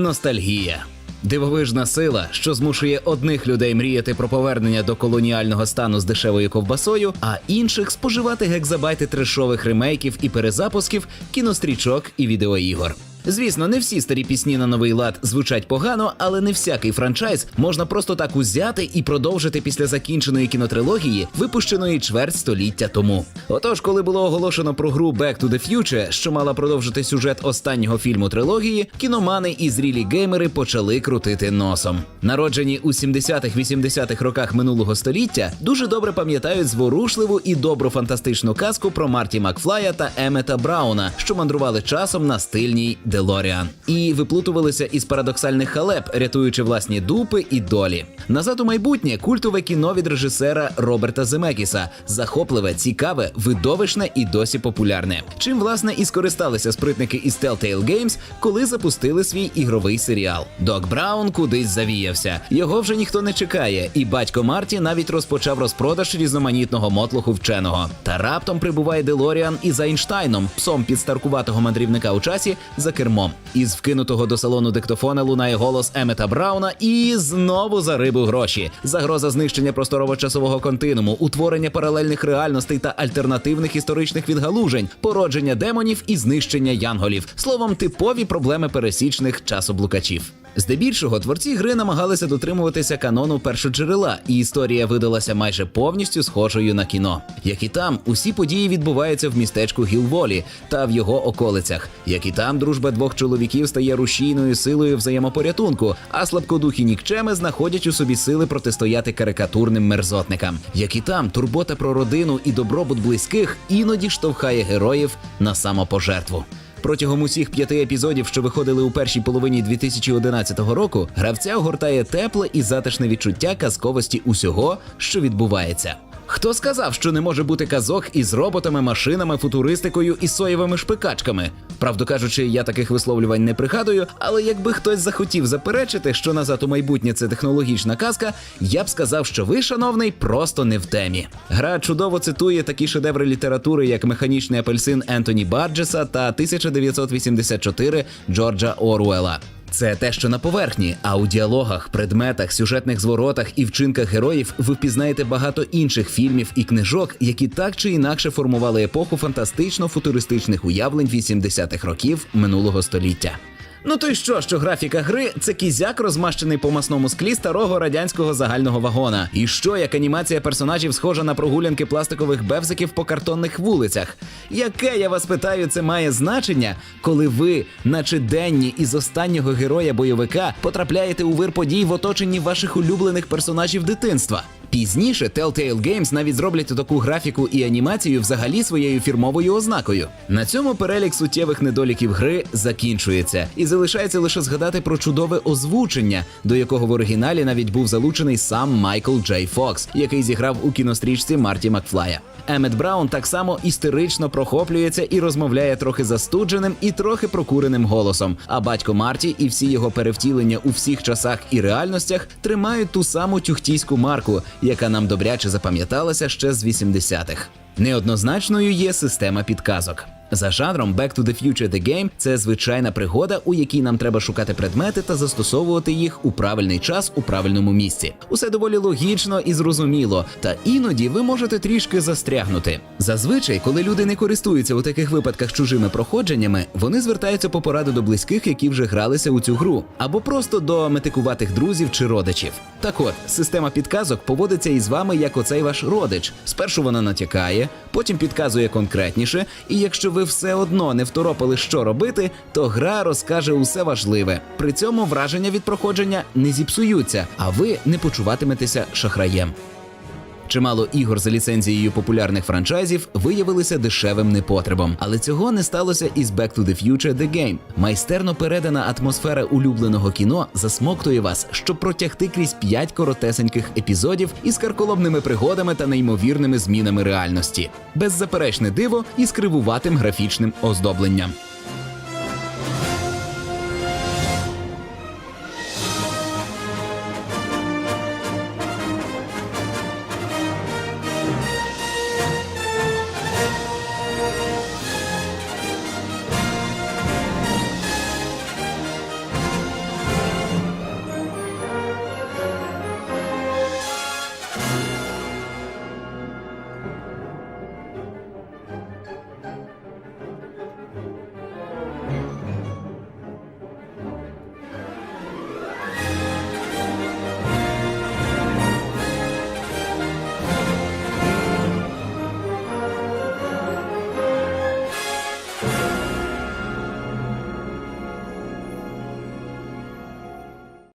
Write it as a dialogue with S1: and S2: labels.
S1: Ностальгія. Дивовижна сила, що змушує одних людей мріяти про повернення до колоніального стану з дешевою ковбасою, а інших споживати гекзабайти трешових ремейків і перезапусків, кінострічок і відеоігор. Звісно, не всі старі пісні на новий лад звучать погано, але не всякий франчайз можна просто так узяти і продовжити після закінченої кінотрилогії, випущеної чверть століття тому. Отож, коли було оголошено про гру Back to the Future, що мала продовжити сюжет останнього фільму трилогії, кіномани і зрілі геймери почали крутити носом. Народжені у 70-х-80-х роках минулого століття, дуже добре пам'ятають зворушливу і добру фантастичну казку про Марті Макфлая та Емета Брауна, що мандрували часом на стильній Делоріан, і виплутувалися із парадоксальних халеп, рятуючи власні дупи і долі. Назад у майбутнє культове кіно від режисера Роберта Земекіса, захопливе, цікаве, видовищне і досі популярне. Чим власне і скористалися спритники із Telltale Games, коли запустили свій ігровий серіал. Док Браун кудись завіявся. Його вже ніхто не чекає, і батько Марті навіть розпочав розпродаж різноманітного мотлуху вченого. Та раптом прибуває Делоріан із Айнштайном, псом підстаркуватого мандрівника у часі, за кермом. Із вкинутого до салону диктофона лунає голос Емета Брауна і знову за рибу гроші. Загроза знищення просторово-часового континууму, утворення паралельних реальностей та альтернативних історичних відгалужень, породження демонів і знищення янголів. Словом, типові проблеми пересічних часоблукачів. Здебільшого творці гри намагалися дотримуватися канону першоджерела, і історія видалася майже повністю схожою на кіно. Як і там, усі події відбуваються в містечку Гілволі та в його околицях. Як і там, дружба двох чоловіків стає рушійною силою взаємопорятунку, а слабкодухі нікчеми знаходять у собі сили протистояти карикатурним мерзотникам. Як і там, турбота про родину і добробут близьких іноді штовхає героїв на самопожертву. Протягом усіх п'яти епізодів, що виходили у першій половині 2011 року, гравця огортає тепле і затишне відчуття казковості усього, що відбувається. Хто сказав, що не може бути казок із роботами, машинами, футуристикою і соєвими шпикачками? Правду кажучи, я таких висловлювань не пригадую, але якби хтось захотів заперечити, що назад у майбутнє це технологічна казка, я б сказав, що ви, шановний, просто не в темі. Гра чудово цитує такі шедеври літератури, як механічний апельсин Ентоні Барджеса та 1984 Джорджа Оруела. Це те, що на поверхні, а у діалогах, предметах, сюжетних зворотах і вчинках героїв ви впізнаєте багато інших фільмів і книжок, які так чи інакше формували епоху фантастично-футуристичних уявлень 80-х років минулого століття. Ну то й що, що графіка гри це кізяк, розмащений по масному склі старого радянського загального вагона. І що як анімація персонажів схожа на прогулянки пластикових бевзиків по картонних вулицях? Яке я вас питаю, це має значення, коли ви, наче денні із останнього героя бойовика, потрапляєте у вир подій в оточенні ваших улюблених персонажів дитинства? Пізніше Telltale Games навіть зроблять таку графіку і анімацію взагалі своєю фірмовою ознакою. На цьому перелік суттєвих недоліків гри закінчується, і залишається лише згадати про чудове озвучення, до якого в оригіналі навіть був залучений сам Майкл Джей Фокс, який зіграв у кінострічці Марті Макфлая. Емет Браун так само істерично прохоплюється і розмовляє трохи застудженим і трохи прокуреним голосом. А батько Марті і всі його перевтілення у всіх часах і реальностях тримають ту саму тюхтійську марку, яка нам добряче запам'яталася ще з 80-х. Неоднозначною є система підказок. За жанром Back to the Future The Game це звичайна пригода, у якій нам треба шукати предмети та застосовувати їх у правильний час у правильному місці. Усе доволі логічно і зрозуміло, та іноді ви можете трішки застрягнути. Зазвичай, коли люди не користуються у таких випадках чужими проходженнями, вони звертаються по пораду до близьких, які вже гралися у цю гру, або просто до метикуватих друзів чи родичів. Так от, система підказок поводиться із вами як оцей ваш родич. Спершу вона натякає, потім підказує конкретніше, і якщо ви все одно не второпили, що робити, то гра розкаже усе важливе. При цьому враження від проходження не зіпсуються, а ви не почуватиметеся шахраєм. Чимало ігор за ліцензією популярних франчайзів виявилися дешевим непотребом, але цього не сталося із Back to the Future The Game. Майстерно передана атмосфера улюбленого кіно засмоктує вас, щоб протягти крізь п'ять коротесеньких епізодів із карколомними пригодами та неймовірними змінами реальності, беззаперечне диво і кривуватим графічним оздобленням.